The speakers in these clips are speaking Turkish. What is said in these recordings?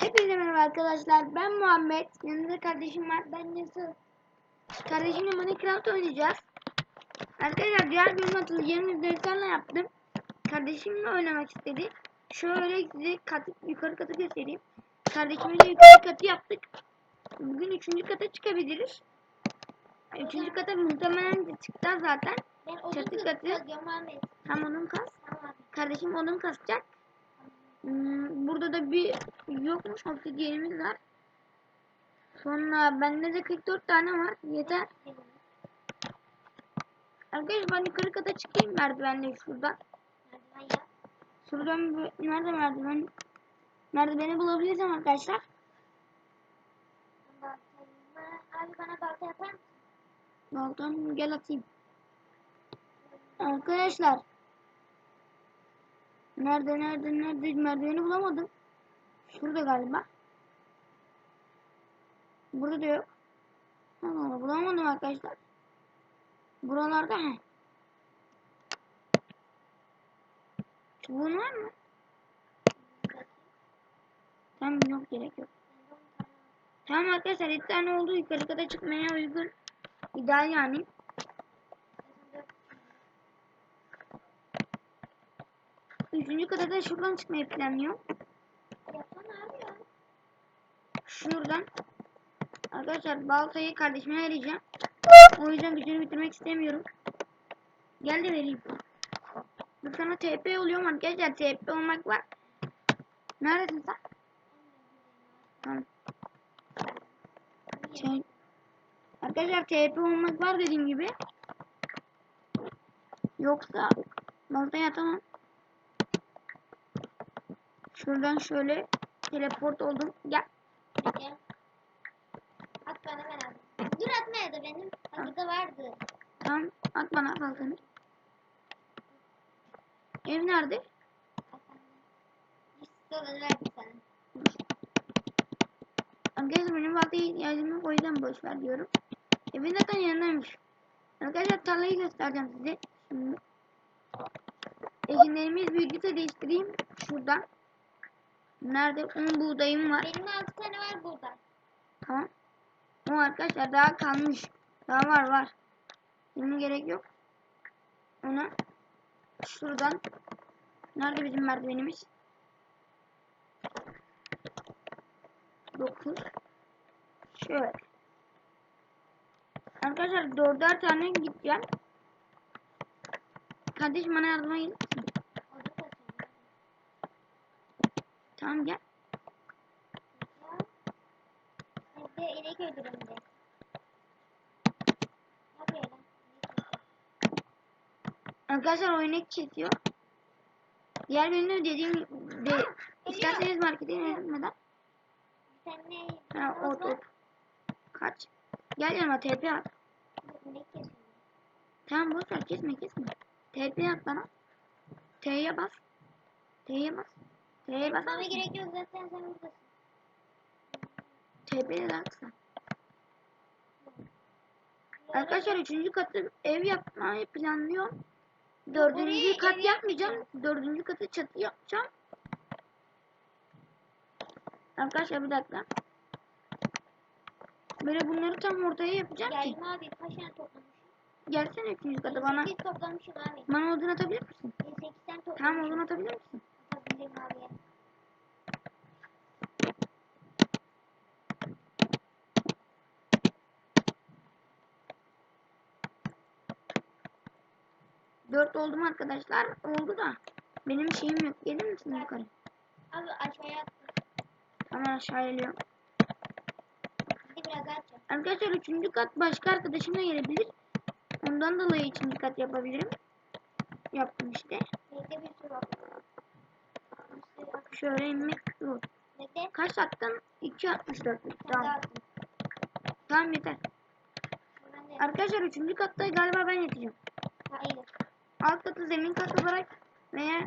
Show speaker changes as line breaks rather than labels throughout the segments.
Hepinize merhaba arkadaşlar. Ben Muhammed. Yanımda kardeşim var. Ben nasıl? Kardeşimle Minecraft oynayacağız. Arkadaşlar diğer bölüm atılı yerini derslerle yaptım. Kardeşimle oynamak istedi. Şöyle size katı, yukarı katı göstereyim. Kardeşimle yukarı katı yaptık. Bugün üçüncü kata çıkabiliriz. Üçüncü kata muhtemelen çıktı zaten. Çatı katı. Tam onun kas. Kardeşim onun kasacak. Hmm, burada da bir yokmuş obsidyenimiz var. Sonra bende de 44 tane var. Yeter. Arkadaşlar ben yukarı kata çıkayım merdivenle şuradan. Şuradan bir, nerede merdiven? Merdiveni bulabilirsem arkadaşlar. Abi bana balta yapar mısın? Baltam gel atayım. Arkadaşlar Nerede nerede nerede merdiveni bulamadım. Şurada galiba. Burada da yok. Allah bulamadım arkadaşlar. Buralarda he. Çubuğun var mı? Tamam yok gerek yok. Tamam arkadaşlar 7 tane oldu yukarıda kadar çıkmaya uygun. İdeal yani. Üçüncü kadada şuradan çıkmayı planlıyor. Şuradan. Arkadaşlar baltayı kardeşime vereceğim. O yüzden gücünü bitirmek istemiyorum. Gel de vereyim. Bir sana TP oluyorum arkadaşlar. TP olmak var. Neredesin sen? Şey. Arkadaşlar TP olmak var dediğim gibi. Yoksa baltayı atamam. Şuradan şöyle teleport oldum. Gel. Peki. At bana ben at. Dur atmaya da benim. Ha. Burada vardı. Tamam at bana kalkanı. Ev nerede? Arkadaşlar benim vakti ihtiyacım yok o yüzden boşver diyorum. Evin zaten yanındaymış. Arkadaşlar tarlayı göstereceğim size. Şimdi ekinlerimiz büyüdükçe değiştireyim. Şuradan. Nerede? 10 buğdayım var. Benim 6 tane var burada. Tamam. O arkadaşlar daha kalmış. Daha var var. Bunun gerek yok. Ona şuradan nerede bizim merdivenimiz? 9 Şöyle. Arkadaşlar dörder tane gideceğim. Kardeşim bana yardıma gelin. Tamam gel. Evde inek öldürümde. Arkadaşlar o inek çekiyor. Diğer bölümde dediğim de isterseniz markete ne? Ha ot ot. Kaç. Gel yanıma TP at. Tamam boş ver kesme kesme. TP at bana. T'ye bas. T'ye bas. T'ye bak. Bana gerek yok zaten sen buradasın. Tepeye baksan. Arkadaşlar üçüncü katı ev yapmayı planlıyorum. Dördüncü Burayı kat evi... yapmayacağım. Dördüncü katı çatı yapacağım. Arkadaşlar bir dakika. Böyle bunları tam ortaya yapacağım Geldim ki. Geldim abi kaç tane toplamışım? Gelsene üçüncü kata bana. 8 toplamışım abi. Bana odun atabilir misin? 8 tane toplamışım. Tamam odun atabilir misin? koyayım abi. Dört oldum arkadaşlar. Oldu da. Benim şeyim yok. Gelir misin yukarı? Abi aşağıya Hemen aşağıya geliyorum. Arkadaşlar üçüncü kat başka arkadaşım gelebilir. Ondan dolayı üçüncü kat yapabilirim. Yaptım işte. Neyse bir sürü Şöyle inmek yok, Neden? Kaç attın? 2.64. Tamam. Tamam yeter. Arkadaşlar üçüncü katta galiba ben yatacağım. Hayır. Alt katı zemin kat olarak veya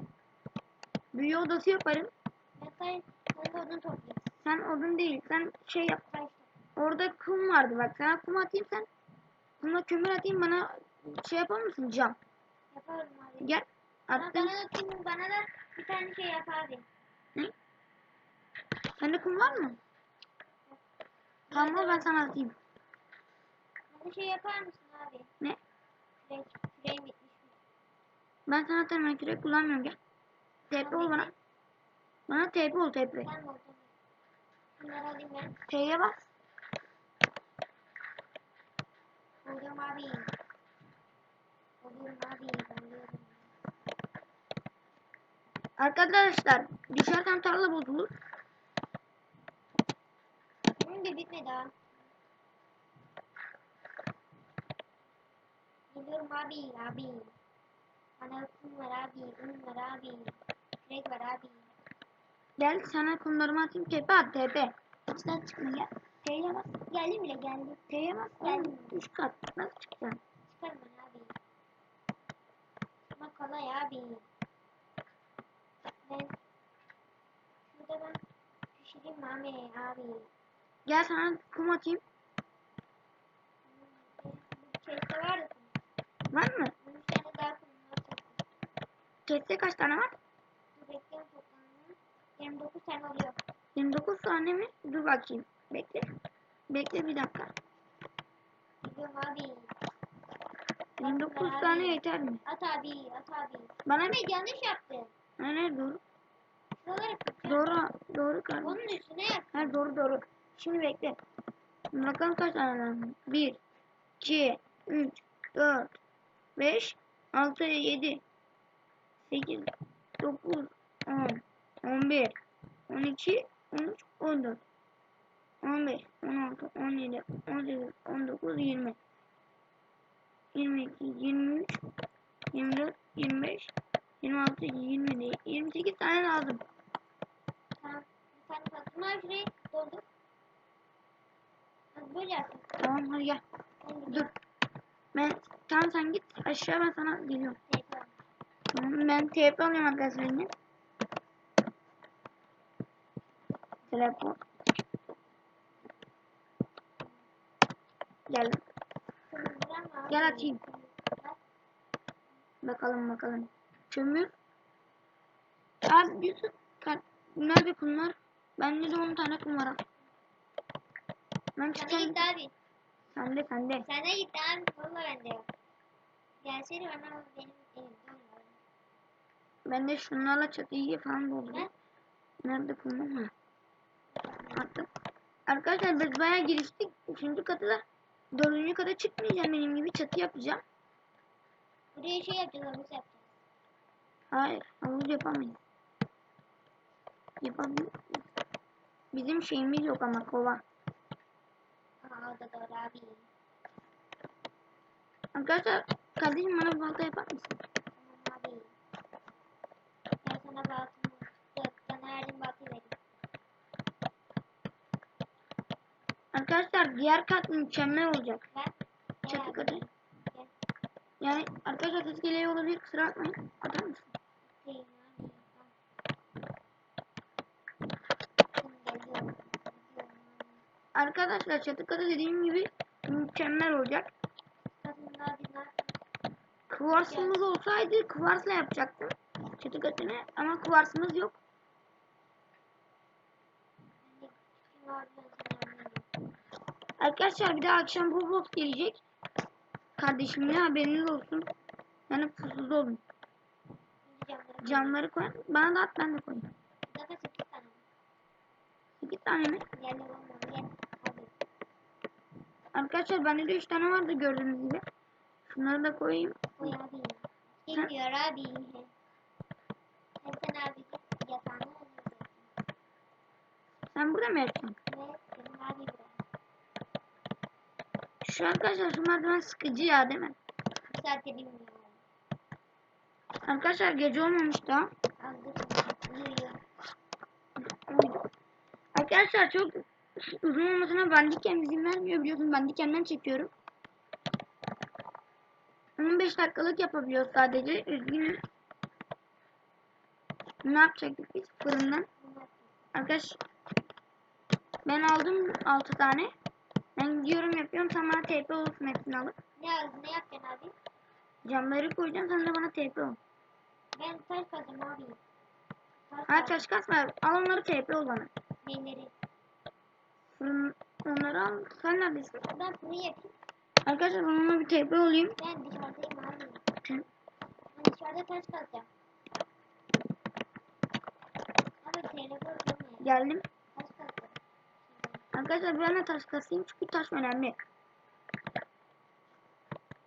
büyü odası yaparım. Ya sen, odun topla. Sen odun değil. Sen şey yap. Orada kum vardı bak. Sana kum atayım sen. Kumla kömür atayım bana şey yapar mısın cam? Yaparım abi. Gel. Attım. Bana, bana, da, bana da bir tane şey yap abi. Ne? Sende kum var mı? Tamam ben sana atayım. Bir şey yapar mısın abi? Ne? Kürek, küreğim bitmiş mi? Ben sana atarım ben kürek kullanmıyorum gel. Tepe ol bana. Bana tepe ol tepe. Ben olacağım. Bunları alayım ben. T'ye bas. Oluyorum abi. Oluyorum abi. Ben diyorum. Arkadaşlar düşerken tarla bozulur. Benim de bitmedi ha. Geliyorum abi abi. Bana kum var abi, un var abi. Crack var abi. Gel sana kumlarımı atayım tepe at tepe. İçten çıkma ya. T'ye bas. Geldim bile geldi. T'ye bas. Geldim. Hmm. Üç kat. Nasıl çıkacaksın? Çıkarım abi. Çıkma kolay abi. Ben... Şurada ben pişireyim mi abi? abi. Gel sana kum atayım. Kese var Var mı? Bir tane daha kum Kese kaç tane var? Dur bekliyorum toplamını. 29 tane oluyor. 29 tane mi? Dur bakayım. Bekle. Bekle bir dakika. Gidiyorum abi. 29 tane yeter mi? At abi, at abi. Bana mı yanlış yaptın? Ha, ne doğru? Doğru, doğru kardeşim. Onun üstüne yap. Ha, doğru doğru. Şimdi bekle. Bakalım kaç tane lazım? 1, 2, 3, 4, 5, 6, 7, 8, 9, 10, 11, 12, 13, 14, 15, 16, 17, 18, 19, 20, 22, 23, 24, 25, 26, 27 28 tane lazım. Tamam. Bir tane lazım. Bunlar şurayı doldur. Böyle yapsın. Tamam hadi gel. Dur. Ben, tamam sen git aşağı ben sana geliyorum. tamam. ben TP alıyorum arkadaşlar yine. Telefon. Gel. Gel atayım. Bakalım bakalım. Kömür. Abi bir kat. Nerede bunlar? Bende de 10 tane kum var. Ben Sana çıkacağım. gitti abi. Sende sende. Sana gitti abi. Valla bende yok. Gelseydi bana benim elimde olmalı. Ben de şunlarla çatıyı falan Ne? buldum. Nerede bunlar? Ha. Attım. Arkadaşlar biz bayağı giriştik. Üçüncü kata da dördüncü kata çıkmayacağım benim gibi çatı yapacağım. Buraya şey yapacağız. Omuz yapacağız. Hayır havuz yapamayız. Yapabilir Bizim şeyimiz yok ama kova. Aa da doğru abi. Arkadaşlar kardeşim bana balta yapar mısın? Tamam abi. Ben sana baltamı yok. Sana erdim gün balta vereyim. Arkadaşlar diğer kat mükemmel olacak. Ben, Çatı katı. Yani arkadaşlar siz geliyor olabilir kusura bakmayın. Atar mısın? Arkadaşlar çatıkada dediğim gibi mükemmel olacak. Kuvarsımız olsaydı kuvarsla yapacaktım çatıkatını ama kuvarsımız yok. Arkadaşlar bir de akşam Roblox gelecek. Kardeşimle haberiniz olsun. Yani pusuz olun. Camları koy. Bana da at ben de koyayım. 8 tane mi? Gel babam gel. Arkadaşlar bende de 3 tane vardı gördüğünüz gibi. Şunları da koyayım. Koy abi. Kim abi? Hasan abi yatağını Sen burada mı yatıyorsun? Evet. Benim abi Şu arkadaşlar şu merdiven sıkıcı ya değil mi? Zaten bilmiyorum. Arkadaşlar gece olmamış da. Arkadaşlar çok Uzun olmasına bandikken izin vermiyor biliyorsun. Bandikkenden çekiyorum. 15 dakikalık yapabiliyor sadece. Üzgünüm. Ne yapacaktık biz fırından? Arkadaş ben aldım 6 tane. Ben gidiyorum yapıyorum. sana bana TP olursun hepsini alıp. Ne, ne yapacaksın abi? Camları koyacağım. Sen de bana TP ol. Ben taş kazım abi. Taş ha taş kasma. Al onları TP ol bana. Neleri? On, onları Sen neredesin? Ben bunu yapayım. Arkadaşlar ben bir tepe olayım. Ben dışarıdayım abi. Hı. Ben dışarıda taş kazacağım. Abi telefon Geldim. Taş kazacağım. Arkadaşlar ben de taş kasayım çünkü taş önemli.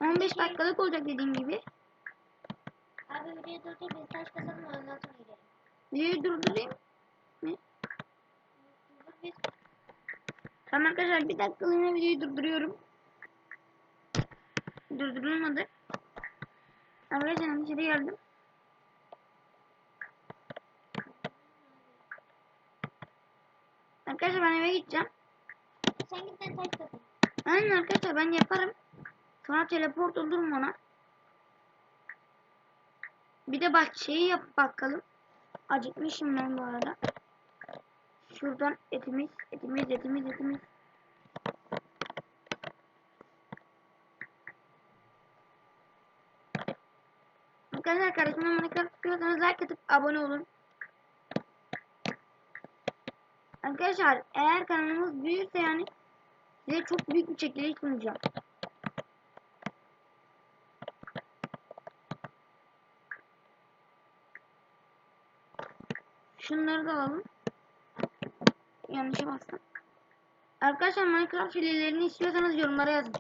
15 dakikalık olacak dediğim gibi. Abi videoyu durdur biz taş kasalım ondan sonra gidelim. Videoyu durdurayım. Ne? Dur biz Tamam arkadaşlar bir dakika yine videoyu durduruyorum. Durdurulmadı. Arkadaşlar içeri geldim. Arkadaşlar ben eve gideceğim. Sen git ben taş kapı. Aynen arkadaşlar ben yaparım. Sonra teleport olurum ona. Bir de bak yap bakalım. Acıkmışım ben bu arada. Şuradan etimiz, etimiz, etimiz, etimiz. Arkadaşlar kardeşime Minecraft istiyorsanız like atıp abone olun. Arkadaşlar eğer kanalımız büyürse yani size çok büyük bir çekiliş sunacağım. Şunları da alalım yanlış bastım. Arkadaşlar Minecraft filelerini istiyorsanız yorumlara yazın.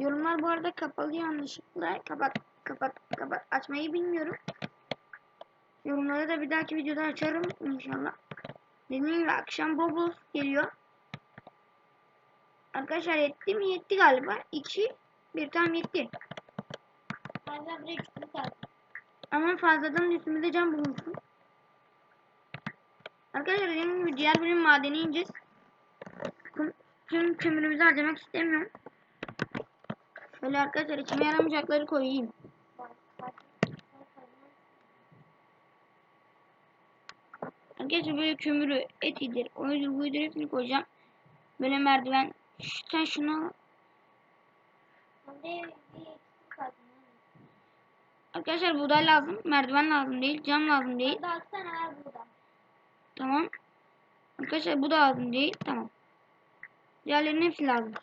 Yorumlar bu arada kapalı yanlışlıkla. Kapat, kapat, kapat. Açmayı bilmiyorum. Yorumları da bir dahaki videoda açarım inşallah. Dediğim gibi akşam Bobos geliyor. Arkadaşlar yetti mi? Yetti galiba. 2 bir tam yetti. Fazla bir eksik kaldı. Ama fazladan üstümüzde can bulmuşum. Arkadaşlar dediğim gibi diğer bölüm madeni ineceğiz. Tüm kömürümüzü harcamak istemiyorum. Şöyle arkadaşlar içime yaramayacakları koyayım. Arkadaşlar böyle kömürü, etidir, oyudur, buydur hepsini koyacağım. Böyle merdiven. Sen şunu Arkadaşlar buğday lazım, merdiven lazım değil, cam lazım değil. Baksana her buğday. Tamam. Arkadaşlar bu da lazım değil. Tamam. Diğerlerinin hepsi lazım.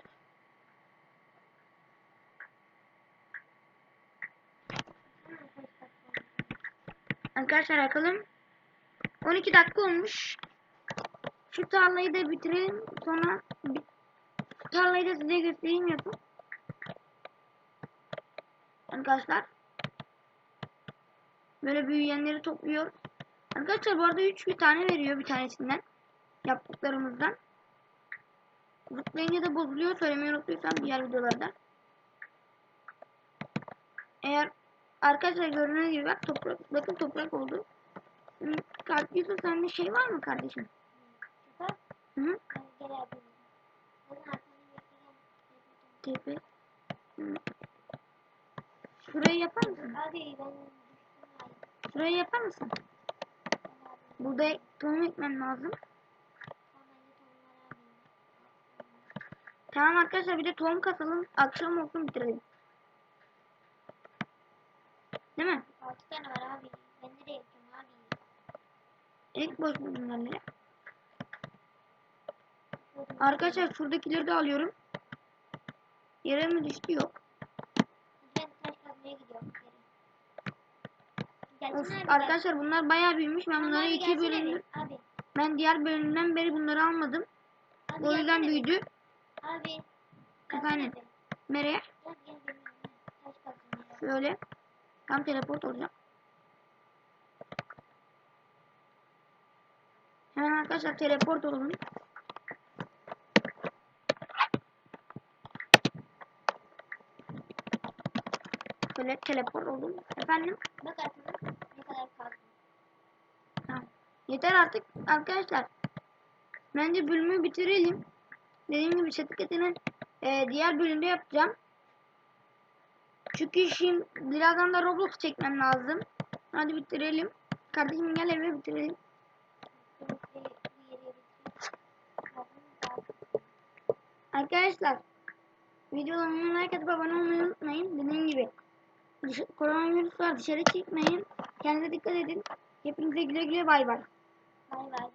Arkadaşlar bakalım. 12 dakika olmuş. Şu tarlayı da bitireyim. Sonra tarlayı da size göstereyim yapın. Arkadaşlar. Böyle büyüyenleri topluyoruz. Arkadaşlar bu arada 3 bir tane veriyor bir tanesinden. Yaptıklarımızdan. Zıplayınca da bozuluyor. Söylemeyi unuttuysam diğer videolarda. Eğer arkadaşlar gördüğünüz gibi bak toprak bakın toprak oldu. Kart Yusuf sende şey var mı kardeşim? Hı -hı. Tepe. Şurayı yapar mısın? Şurayı yapar mısın? Burada tohum ekmem lazım. Tamam arkadaşlar bir de tohum kasalım. Akşam olsun bitirelim. Değil mi? 6 tane var abi. Ben nereye yapacağım abi? İlk boş bunlarla. Arkadaşlar şuradakileri de alıyorum. Yere mi düştü yok. Ben taş kazmaya gidiyorum arkadaşlar bunlar bayağı büyümüş. Ben bunları iki bölümden ben diğer bölümden beri bunları almadım. Abi, o yüzden büyüdü. Abi. Efendim. Nereye? Şöyle. Tam teleport olacağım. Hemen arkadaşlar teleport olun. Böyle teleport oldum. Efendim? Bak artık yeter fazla. Yeter artık arkadaşlar. Bence bölümü bitirelim. Dediğim gibi çetiketini e, diğer bölümde yapacağım. Çünkü şimdi birazdan da Roblox çekmem lazım. Hadi bitirelim. Kardeşim gel eve bitirelim. Arkadaşlar videolarımı like atıp abone olmayı unutmayın. Dediğim gibi Koronavirüs virüs var dışarı çıkmayın. Kendinize dikkat edin. Hepinize güle güle bay bay. Bay bay.